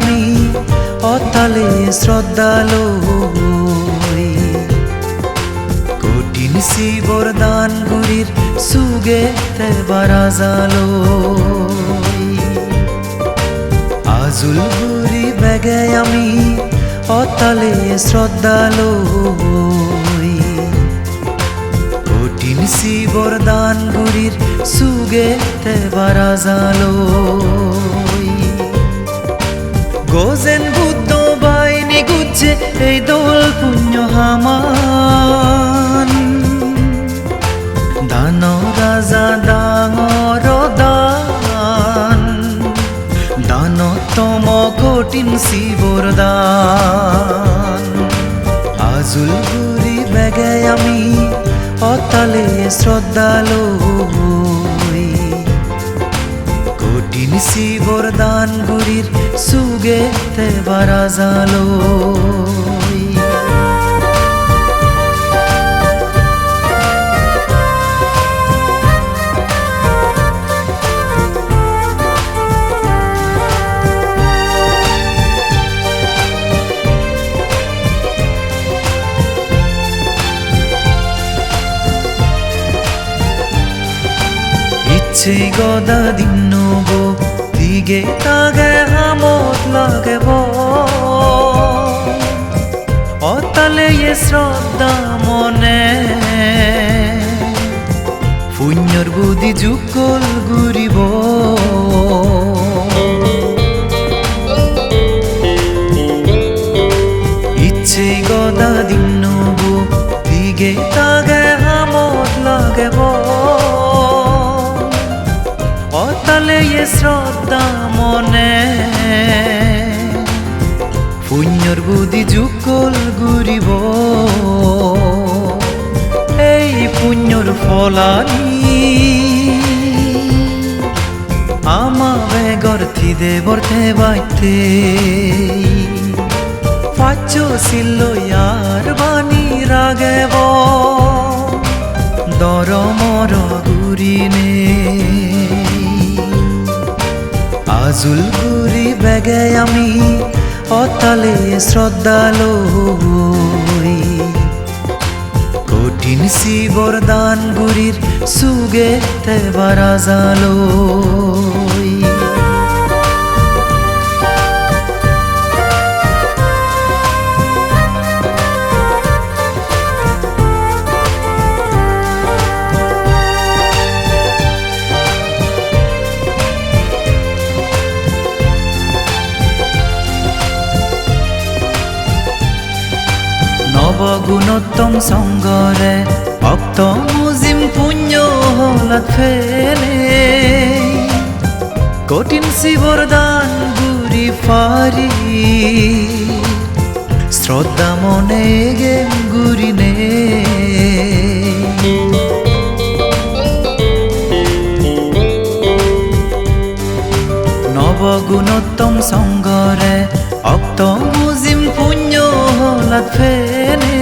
আমি অতালে শ্রদ্ধালো কঠিন শিবর দান গুরির সুগে বারাজালো আজুল গুরি বেগে আমি অতালে শ্রদ্ধালো কঠিন শিবর দান গুরির সুগে বারাজালো গুচ্ছে এই দোল পুণ্য হামান দান রাজা ডাঙর দান দানতম কঠিন শিবর দান আজুল গুরি বেগে আমি অতালে শ্রদ্ধালো কঠিন বরদান দান গুরির সুগে বারাজালো। ইচ্ছে গদা দিন গো দিগে তাগে হামত লাগব অতালে এ শ্রদ্ধা মনে। পুণ্যর বুদ্ধি যুগল ঘুরিব। ইচ্ছে গদা দিন গো দিগে তাগে হামত লাগব শ্রদ্ধা মনে। পুণ্যর বুদ্ধি যুগল ঘুরিব। এই পুণ্যর ফলানি আমা বেগর থিদে বর্তে বাইতে পাচ্ছ ছিল ইয়ার বাণী রাগেব। দর মর গুরিনে আজুল ঘুরি বেগে আমি অতালে শ্রদ্ধালো কঠিন শিবর দান গুরির সুগে বারাজালো নবগুণোত্তম সঙ্গরে ভক্ত মুজিম পুণ্য হলাত ফেলে। কঠিন শিবর দান গুরি ফারি। শ্রদ্ধা মনে গেম গুরি নে। নবগুণোত্তম সঙ্গরে অক্ত মুজিম হলাত ফেলে।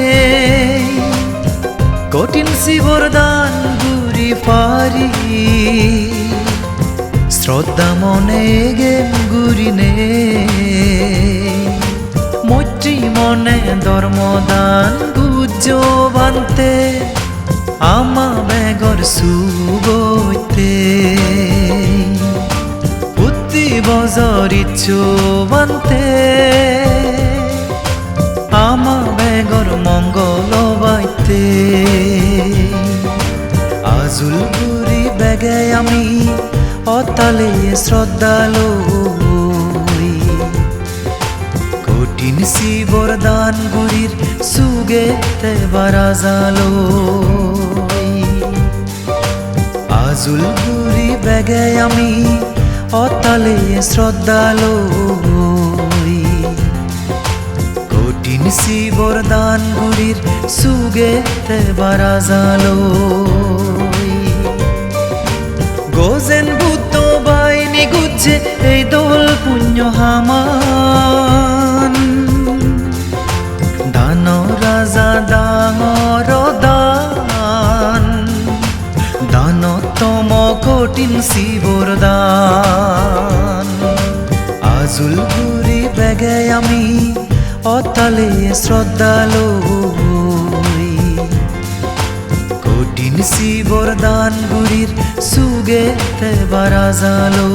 কঠিন শিবর দান গুরি পারি। শ্রদ্ধা মনে গেম গুরি নে। মৈত্রী মনে ধর্মদান গুজ্জ বান্তে। আমা বেগর সুগইতে। বুদ্ধি বজরিচ্ছ বান্তে। আমা বেগর মঙ্গল বাইতে আজুল গুরি বেগে আমি অতালে শ্রদ্ধালো কঠিন শিবর দান গুরির সুগে বারাজালো আজুল গুরি বেগে আমি অতালে শ্রদ্ধালো শিবর দান গুরির সুগে বারাজালো গোজেন বুদ্ধ বাইনি গুচ্ছে এই দোল পুণ্য হামান। দান রাজা ডাঙর দান দানতম কঠিন শিবর দান আজুল গুৰি বেগে আমি অতলে শ্রদ্ধালো কঠিন শিবর দান গুৰিৰ চুগে বাৰা জালো